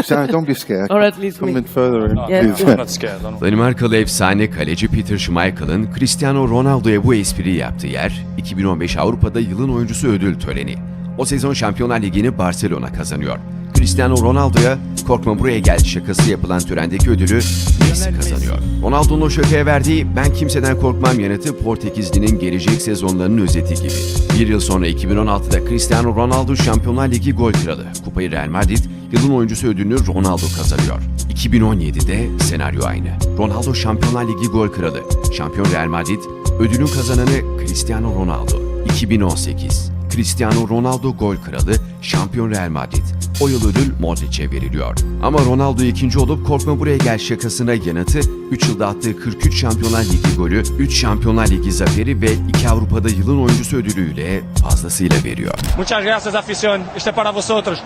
Sam, don't be scared. Or at least Come me. in further in, Yes. please. I'm not scared. I'm Danimarkalı efsane kaleci Peter Schmeichel'ın Cristiano Ronaldo'ya bu espriyi yaptığı yer 2015 Avrupa'da yılın oyuncusu ödül töreni. O sezon Şampiyonlar Ligi'ni Barcelona kazanıyor. Cristiano Ronaldo'ya korkma buraya gel şakası yapılan törendeki ödülü Messi kazanıyor. Ronaldo'nun o şakaya verdiği ben kimseden korkmam yanıtı Portekizli'nin gelecek sezonlarının özeti gibi. Bir yıl sonra 2016'da Cristiano Ronaldo Şampiyonlar Ligi gol kralı. Kupayı Real Madrid, yılın oyuncusu ödülünü Ronaldo kazanıyor. 2017'de senaryo aynı. Ronaldo Şampiyonlar Ligi gol kralı. Şampiyon Real Madrid, ödülün kazananı Cristiano Ronaldo. 2018 Cristiano Ronaldo gol kralı, şampiyon Real Madrid. O yıl ödül Modric'e veriliyor. Ama Ronaldo ikinci olup korkma buraya gel şakasına yanıtı 3 yılda attığı 43 Şampiyonlar Ligi golü, 3 Şampiyonlar Ligi zaferi ve 2 Avrupa'da yılın oyuncusu ödülüyle fazlasıyla veriyor. Muchas gracias, afición. Es para vosotros.